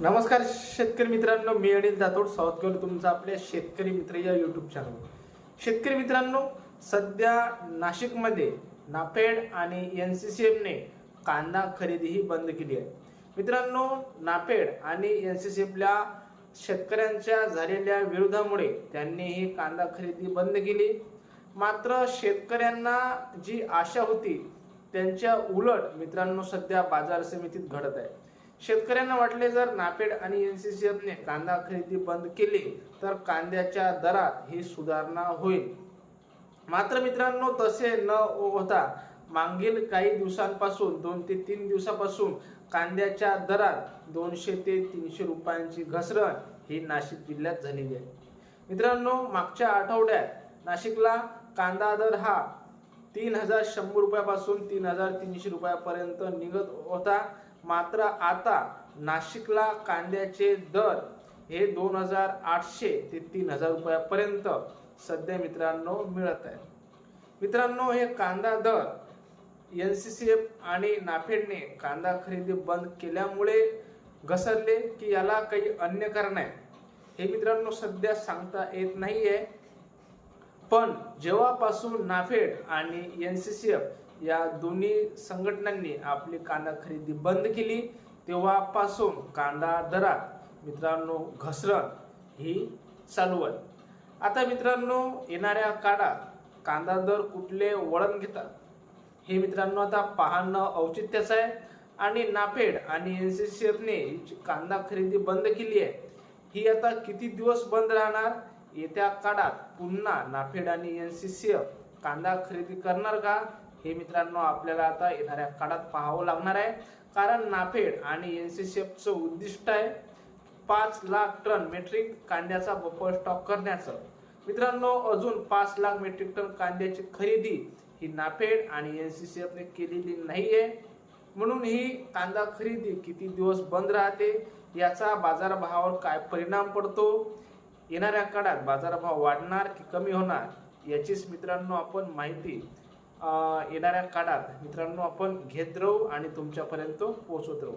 नमस्कार शेतकरी मित्रांनो मी अनिल जातोड. स्वागत करतो तुमचं आपल्या शेतकरी मित्र या यूट्यूब चॅनल शेतकरी मित्रांनो सध्या नाशिकमध्ये नाफेड आणि एन सी सी एफने कांदा खरेदी ही बंद केली आहे. मित्रांनो नाफेड आणि एन सी सी एफला शेतकऱ्यांच्या झालेल्या विरोधामुळे त्यांनी ही कांदा खरेदी बंद केली. मात्र शेतकऱ्यांना जी आशा होती त्यांच्या उलट मित्रांनो सध्या बाजार समितीत घडत आहे. शेतकऱ्यांना वाटले जर नापेड आणि एन सी सी एफने कांदा खरेदी बंद केली तर कांद्याच्या दरात ही सुधारणा होईल. मात्र मित्रांनो तसे न होता मागील काही दिवसांपासून दोन ते तीन दिवसापासून कांद्याच्या दरात दोनशे ते तीनशे रुपयांची घसरण ही नाशिक जिल्ह्यात झालेली आहे. मित्रांनो मागच्या आठवड्यात नाशिकला कांदा दर हा तीन हजार शंभर रुपयापासून तीन हजार तीनशे रुपयापर्यंत निघत होता. मात्र आता नाशिकला कांद्याचे दर हे दोन हजार आठशे ते तीन हजार रुपयापर्यंत सध्या मित्रांनो मिळत आहे मित्रांनो हे कांदा दर एन सी सी एफ आणि नाफेडने कांदा खरेदी बंद केल्यामुळे घसरले की याला काही अन्य कारण आहे हे मित्रांनो सध्या सांगता येत नाही आहे पण जेव्हापासून नाफेड आणि एन सी सी एफ या दोन्ही संघटनांनी आपली कांदा खरेदी बंद केली. तेव्हापासून कांदा दरात मित्रांनो घसरण ही चालू आहे. आता मित्रांनो येणाऱ्या काळात कांदा दर कुठले वळण घेतात हे मित्रांनो आता पाहणं औचित्याचं आहे. आणि नाफेड आणि एन सी सी एफने कांदा खरेदी बंद केली आहे. ही आता किती दिवस बंद राहणार? येत्या काळात पुन्हा नाफेड आणि एन सी सी एफ कांदा खरेदी करणार का? हे मित्रांनो आपल्याला आता येणाऱ्या काळात पाहावं लागणार आहे. कारण नाफेड आणि एन सी सी एफचं उद्दिष्ट आहे पाच लाख टन मेट्रिक कांद्याचा बफर स्टॉक करण्याचं. मित्रांनो अजून पाच लाख मेट्रिक टन कांद्याची खरेदी ही नाफेड आणि एन सी सी एफने केलेली नाही आहे म्हणून ही कांदा खरेदी किती दिवस बंद राहते याचा बाजारभावावर काय परिणाम पडतो येणाऱ्या काळात बाजारभाव वाढणार की कमी होणार याचीच मित्रांनो आपण माहिती येणाऱ्या काळात मित्रांनो आपण घेत राहू आणि तुमच्यापर्यंत पोहोचवत राहू.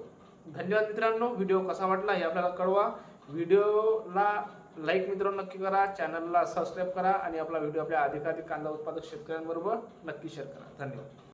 धन्यवाद मित्रांनो. व्हिडिओ कसा वाटला हे आपल्याला कळवा. व्हिडिओला लाईक मित्रांनो नक्की करा. चॅनलला सबस्क्राईब करा आणि आपला व्हिडिओ आपल्या अधिकाधिक कांदा उत्पादक शेतकऱ्यांबरोबर नक्की शेअर करा. धन्यवाद.